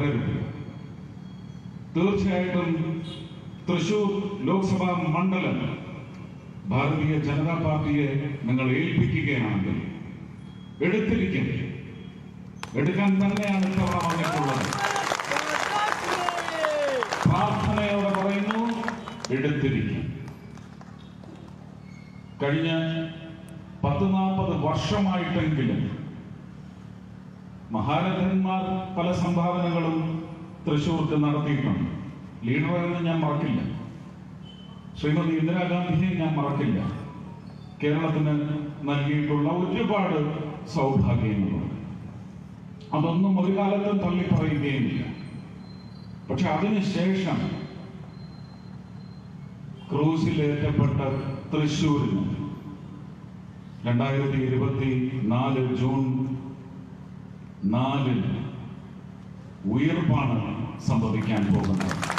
തുടരരുത് തീർച്ചയായിട്ടും തൃശൂർ ലോക്സഭാ മണ്ഡലം ഭാരതീയ ജനതാ പാർട്ടിയെ നിങ്ങൾ ഏൽപ്പിക്കുകയാണെങ്കിൽ എടുത്തിരിക്കും. എടുക്കാൻ തന്നെയാണ് ഇത്തവണ വന്നിട്ടുള്ളത്. പ്രാർത്ഥനയോടെ പറയുന്നു എടുത്തിരിക്കും. കഴിഞ്ഞ പത്ത് നാൽപ്പത് വർഷമായിട്ടെങ്കിലും മഹാരഥന്മാർ പല സംഭാവനകളും തൃശൂർക്ക് നടത്തിയിട്ടുണ്ട്. ലീഡറെന്ന് ഞാൻ മറക്കില്ല. ശ്രീമതി ഇന്ദിരാഗാന്ധിയെ ഞാൻ മറക്കില്ല. കേരളത്തിന് നൽകിയിട്ടുള്ള ഒരുപാട് സൗഭാഗ്യങ്ങളുണ്ട്. അതൊന്നും ഒരു കാലത്തും തള്ളി പറയുകയുമില്ല പക്ഷെ അതിനുശേഷം ക്രൂസിലേറ്റപ്പെട്ട തൃശ്ശൂരിന് രണ്ടായിരത്തി ഇരുപത്തി നാല് ജൂൺ നാലിന് ഉയർപ്പാണ് സംഭവിക്കാൻ പോകുന്നത്.